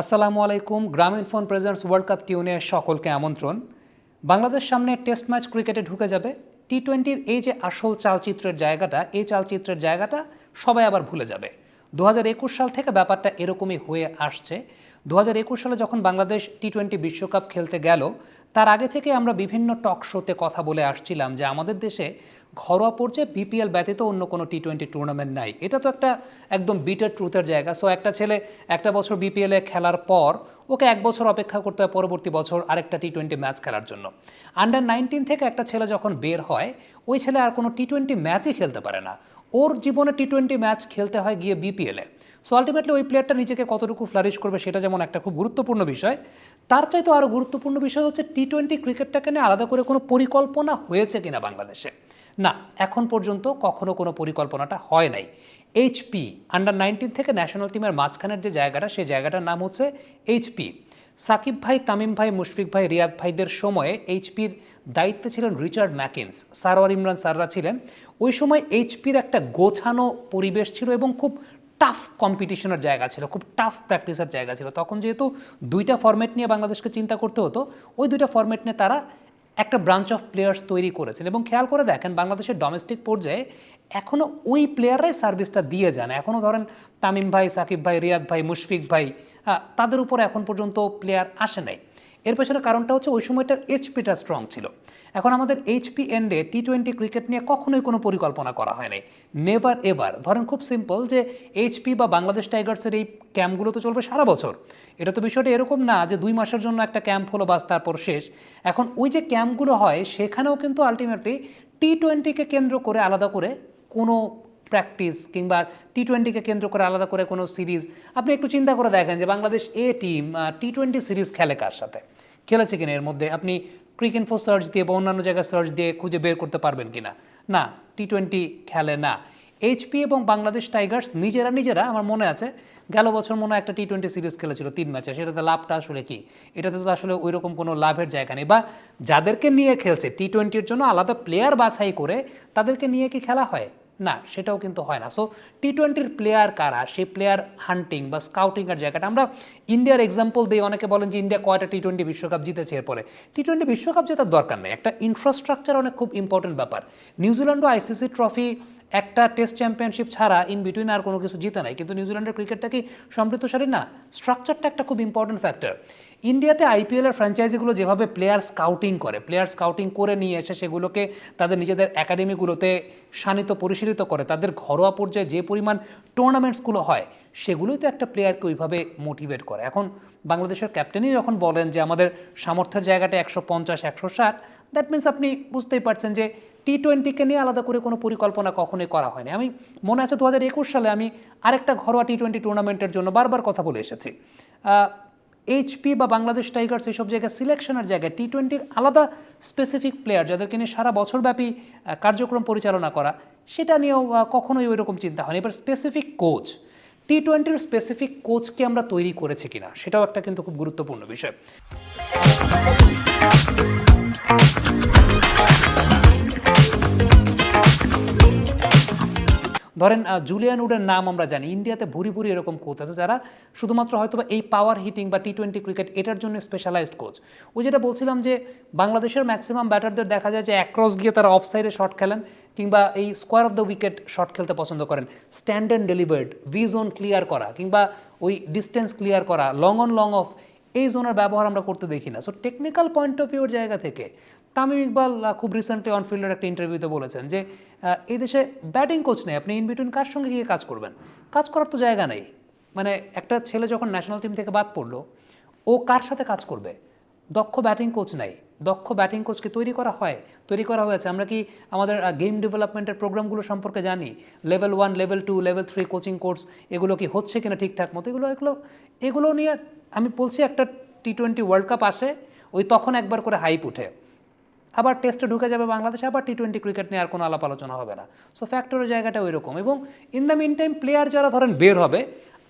আসসালামু আলাইকুম, গ্রামীণ ফোন প্রেজেন্টস ওয়ার্ল্ড কাপ টিউনে সকলকে আমন্ত্রণ। বাংলাদেশ সামনে টেস্ট ম্যাচ ক্রিকেটে ঢুকে যাবে। টি টোয়েন্টির এই যে আসল চালচিত্রের জায়গাটা, এই চালচিত্রের জায়গাটা সবাই আবার ভুলে যাবে। দু হাজার একুশ সাল থেকে ব্যাপারটা এরকমই হয়ে আসছে। দু হাজার একুশ সালে যখন বাংলাদেশ টি টোয়েন্টি বিশ্বকাপ খেলতে গেল, তার আগে থেকে আমরা বিভিন্ন টক শোতে কথা বলে আসছিলাম যে আমাদের দেশে ঘরোয়া পর্যায়ে বিপিএল ব্যতীত অন্য কোনো টি টোয়েন্টি টুর্নামেন্ট নাই। এটা তো একটা একদম বিটার ট্রুথের জায়গা। সো একটা ছেলে একটা বছর বিপিএলে খেলার পর ওকে এক বছর অপেক্ষা করতে হয় পরবর্তী বছর আরেকটা টি টোয়েন্টি ম্যাচ খেলার জন্য। আন্ডার নাইনটিন থেকে একটা ছেলে যখন বের হয়, ওই ছেলে আর কোনো টি টোয়েন্টি ম্যাচই খেলতে পারে না। ওর জীবনে টি টোয়েন্টি ম্যাচ খেলতে হয় গিয়ে বিপিএলে সো আলটিমেটলি ওই প্লেয়ারটা নিজেকে কতটুকু ফ্লারিশ করবে সেটা যেমন একটা খুব গুরুত্বপূর্ণ বিষয়, তার চাইতে আরও গুরুত্বপূর্ণ বিষয় হচ্ছে টি টোয়েন্টি ক্রিকেটটাকে নিয়ে আলাদা করে কোনো পরিকল্পনা হয়েছে কিনা বাংলাদেশে। না, এখন পর্যন্ত কখনো কোনো পরিকল্পনাটা হয় নাই। এইচপি আন্ডার নাইনটিন থেকে ন্যাশনাল টিমের মাঝখানের যে জায়গাটা, সেই জায়গাটার নাম হচ্ছে এইচপি সাকিব ভাই, তামিম ভাই, মুশফিক ভাই, রিয়াদ ভাইদের সময়ে এইচপির দায়িত্বে ছিলেন রিচার্ড ম্যাকিন্স। সারওয়ার ইমরান স্যাররা ছিলেন। ওই সময় এইচপির একটা গোছানো পরিবেশ ছিল এবং খুব টাফ কম্পিটিশনের জায়গা ছিল, খুব টাফ প্র্যাকটিসের জায়গা ছিল। তখন যেহেতু দুইটা ফরম্যাট নিয়ে বাংলাদেশকে চিন্তা করতে হতো, ওই দুইটা ফরম্যাট নিয়ে তারা একটা ব্রাঞ্চ অফ প্লেয়ার্স তৈরি করেছেন। এবং খেয়াল করে দেখেন, বাংলাদেশের ডোমেস্টিক পর্যায়ে এখনও ওই প্লেয়াররাই সার্ভিসটা দিয়ে যান। এখনও ধরেন তামিম ভাই, সাকিব ভাই, রিয়াদ ভাই, মুশফিক ভাই তাদের উপর এখন পর্যন্ত প্লেয়ার আসে নাই। এর পেছনে কারণটা হচ্ছে ওই সময়টার এইচপিটা স্ট্রং ছিল। এখন আমাদের এইচপি এন্ডে টি টোয়েন্টি ক্রিকেট নিয়ে কখনোই কোনো পরিকল্পনা করা হয় নাই নেভার এভার ধরেন খুব সিম্পল যে এইচপি বা বাংলাদেশ টাইগার্সের এই ক্যাম্পগুলো তো চলবে সারা বছর। এটা তো বিষয়টা এরকম না যে দুই মাসের জন্য একটা ক্যাম্প হলো বাস তারপর শেষ। এখন ওই যে ক্যাম্পগুলো হয়, সেখানেও কিন্তু আলটিমেটলি টি টোয়েন্টিকে কেন্দ্র করে আলাদা করে কোনো প্র্যাকটিস কিংবা টি টোয়েন্টিকে কেন্দ্র করে আলাদা করে কোনো সিরিজ আপনি একটু চিন্তা করে দেখেন যে Bangladesh a team T twenty series খেলে কার সাথে? খেলেছে কিনা এর মধ্যে? আপনি ক্রিকেট ইনফো সার্চ দিয়ে বা অন্যান্য জায়গায় সার্চ দিয়ে খুঁজে বের করতে পারবেন কিনা? না টি টোয়েন্টি খেলে না। এইচপি এবং বাংলাদেশ টাইগার্স নিজেরা নিজেরা, আমার মনে আছে, গেল বছর মনে একটা টি টোয়েন্টি সিরিজ খেলেছিল তিন ম্যাচে, সেটাতে লাভটা আসলে কি? এটাতে তো আসলে ওই রকম কোনো লাভের জায়গা নেই। বা যাদেরকে নিয়ে খেলছে টি টোয়েন্টির জন্য আলাদা প্লেয়ার বাছাই করে, তাদেরকে নিয়ে কি খেলা হয়? না, সেটাও কিন্তু হয় না। সো টি টোয়েন্টির প্লেয়ার কারা? সেই প্লেয়ার হান্টিং বা স্কাউটিংয়ের জায়গাটা আমরা ইন্ডিয়ার এক্সাম্পল দিয়ে অনেকে বলেন যে ইন্ডিয়া কয়টা টি টোয়েন্টি বিশ্বকাপ জিতেছে এরপরে। টি টোয়েন্টি বিশ্বকাপ জেতার দরকার নেই। একটা ইনফ্রাস্ট্রাকচার অনেক খুব ইম্পর্টেন্ট ব্যাপার। নিউজিল্যান্ডও আইসিসি ট্রফি একটা টেস্ট চ্যাম্পিয়নশিপ ছাড়া ইন বিটুইন আর কোনো কিছু জিতে নাই। কিন্তু নিউজিল্যান্ডের ক্রিকেটটা কি সমৃদ্ধশালী? না স্ট্রাকচারটা একটা খুব ইম্পর্টেন্ট ফ্যাক্টর ইন্ডিয়াতে আইপিএলের ফ্র্যাঞ্চাইজিগুলো যেভাবে প্লেয়ার স্কাউটিং করে প্লেয়ার স্কাউটিং করে নিয়ে এসে সেগুলোকে তাদের নিজেদের একাডেমিগুলোতে শানিত, পরিশীলিত করে, তাদের ঘরোয়া পর্যায়ে যে পরিমাণ টুর্নামেন্টসগুলো হয়, সেগুলোই তো একটা প্লেয়ারকে ওইভাবে মোটিভেট করে। এখন বাংলাদেশের ক্যাপ্টেনই যখন বলেন যে আমাদের সামর্থ্যের জায়গাটা একশো পঞ্চাশ, একশো ষাট দ্যাট মিন্স আপনি বুঝতেই পারছেন যে টি টোয়েন্টিকে নিয়ে আলাদা করে কোনো পরিকল্পনা কখনোই করা হয়নি। আমি, মনে আছে দু হাজার একুশ সালে আমি আরেকটা ঘরোয়া টি টোয়েন্টি টুর্নামেন্টের জন্য বারবার কথা বলে এসেছি। এইচপি বা বাংলাদেশ টাইগার্স এইসব জায়গায় সিলেকশনের জায়গায় টি টোয়েন্টির আলাদা স্পেসিফিক প্লেয়ার যাদেরকে নিয়ে সারা বছরব্যাপী কার্যক্রম পরিচালনা করা, সেটা নিয়েও কখনোই ওই রকম চিন্তা হয়নি। এবার স্পেসিফিক কোচ টি টোয়েন্টির স্পেসিফিক কোচকে আমরা তৈরি করেছি কিনা, সেটাও একটা কিন্তু খুব গুরুত্বপূর্ণ বিষয়। ধরেন জুলিয়ান উডের নাম আমরা জানি। ইন্ডিয়াতে ভুরি ভুরি এরকম কোচ আছে যারা শুধুমাত্র হয়তো এই পাওয়ার হিটিং বা টি টোয়েন্টি ক্রিকেট এটার জন্য স্পেশালাইজড কোচ ওই যেটা বলছিলাম যে, বাংলাদেশের ম্যাক্সিমাম ব্যাটারদের দেখা যায় যে অ্যাক্রস গিয়ে তারা অফ সাইডে শট খেলেন কিংবা এই square of the wicket shot খেলতে পছন্দ করেন। Stand and delivered V zone clear করা কিংবা ওই ডিস্টেন্স ক্লিয়ার করা লং অন লং অফ এই জোনের ব্যবহার আমরা করতে দেখি না। সো টেকনিক্যাল পয়েন্ট অফ ভিউর জায়গা থেকে তামিম ইকবাল খুব রিসেন্টলি অনফিল্ডের একটা ইন্টারভিউতে বলেছেন যে এই দেশে ব্যাটিং কোচ নেই। আপনি ইন বিটুইন কার সঙ্গে গিয়ে কাজ করবেন? কাজ করার তো জায়গা নেই। মানে একটা ছেলে যখন ন্যাশনাল টিম থেকে বাদ পড়ল, ও কার সাথে কাজ করবে? দক্ষ ব্যাটিং কোচ নাই। দক্ষ ব্যাটিং কোচকে তৈরি করা হয়? তৈরি করা হয়েছে। আমরা কি আমাদের গেম ডেভেলপমেন্টের প্রোগ্রামগুলো সম্পর্কে জানি? Level one level two level three coaching course এগুলো কি হচ্ছে কিনা ঠিকঠাক মতো? এগুলো এগুলো এগুলো নিয়ে আমি বলছি একটা টি টোয়েন্টি ওয়ার্ল্ড কাপ আসে, ওই তখন একবার করে হাইপ উঠে। আবার টেস্টে ঢুকে যাবে বাংলাদেশে, আবার টি টোয়েন্টি ক্রিকেট নিয়ে আর কোনো আলাপ আলোচনা হবে না। সো ফ্যাক্টরের জায়গাটা ওই রকম এবং in the mean time player যারা ধরেন বের হবে,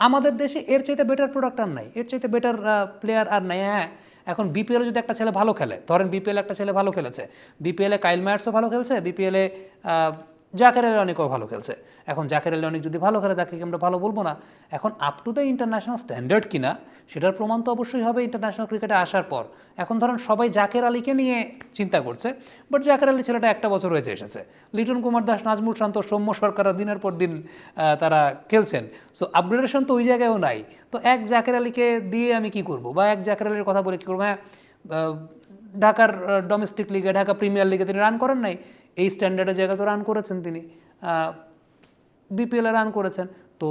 আমাদের দেশে এর চাইতে বেটার প্রোডাক্ট আর নাই। এর চাইতে বেটার প্লেয়ার আর নাই। হ্যাঁ এখন বিপিএলে যদি একটা ছেলে ভালো খেলে, ধরেন বিপিএল একটা ছেলে ভালো খেলেছে বিপিএলে কাইল মায়ার্সও ভালো খেলছে বিপিএলে জাকের অনেকও ভালো খেলছে। এখন জাকের আলী অনেক যদি ভালো খেলে, তাকে কি আমরা ভালো বলব না? এখন up to the international standard কিনা, সেটার প্রমাণ তো অবশ্যই হবে ইন্টারন্যাশনাল ক্রিকেটে আসার পর। এখন ধরেন সবাই জাকের আলীকে নিয়ে চিন্তা করছে বাট জাকের আলী ছেলেটা একটা বছর হয়েছে এসেছে। লিটন কুমার দাস, নাজমুল শান্ত, সৌম্য সরকাররা দিনের পর দিন তারা খেলছেন। সো আপগ্রেডেশন তো ওই জায়গায়ও নাই। তো এক জাকের আলীকে দিয়ে আমি কি করব? বা এক জাকের আলীর কথা বলে কী করব? হ্যাঁ ঢাকার ডোমেস্টিক লিগে ঢাকা প্রিমিয়ার লিগে তিনি রান করেন নাই। এই স্ট্যান্ডার্ডের জায়গায় তো রান করেছেন তিনি। বিপিএলে রান করেছেন। তো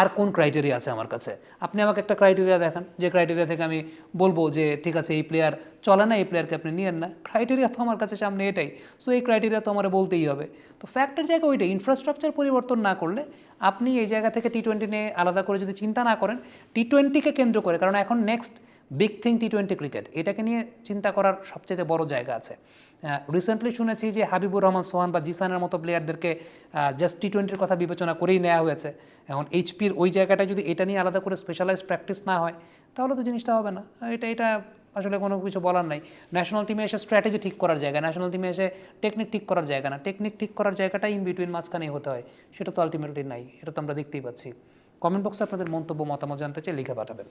আর কোন ক্রাইটেরিয়া আছে আমার কাছে? আপনি আমাকে একটা ক্রাইটেরিয়া দেখান। যে ক্রাইটেরিয়া থেকে আমি বলব যে, ঠিক আছে, এই প্লেয়ার চলে না, এই প্লেয়ারকে আপনি নিয়েন না। ক্রাইটেরিয়া তো আমার কাছে সামনে এটাই। সো এই ক্রাইটেরিয়া তো আমার বলতেই হবে। তো ফ্যাক্টের জায়গা ওইটাই। ইনফ্রাস্ট্রাকচার পরিবর্তন না করলে আপনি এই জায়গা থেকে টি টোয়েন্টি নিয়ে আলাদা করে যদি চিন্তা না করেন টি টোয়েন্টিকে কেন্দ্র করে, কারণ এখন next big thing T twenty cricket এটাকে নিয়ে চিন্তা করার সবচেয়ে বড় জায়গা আছে। রিসেন্টলি শুনেছি যে হাবিবুর রহমান, সোহান বা জিসানের মতো প্লেয়ারদেরকে জাস্ট টি টোয়েন্টির কথা বিবেচনা করেই নেওয়া হয়েছে। এখন এইচপির ওই জায়গাটা যদি এটা নিয়ে আলাদা করে স্পেশালাইজ প্র্যাকটিস না হয়, তাহলে তো জিনিসটা হবে না। এটা এটা আসলে কোনো কিছু বলার নাই। ন্যাশনাল টিমে এসে স্ট্র্যাটেজি ঠিক করার জায়গা ন্যাশনাল টিমে এসে টেকনিক ঠিক করার জায়গা না। টেকনিক ঠিক করার জায়গাটা ইন বিটুইন মাঝখানে হতে হয়। সেটা তো আলটিমেটলি নাই। এটা তো আমরা দেখতেই পাচ্ছি। কমেন্ট বক্সে আপনাদের মন্তব্য, মতামত জানতে চাই লিখে পাঠাবেন।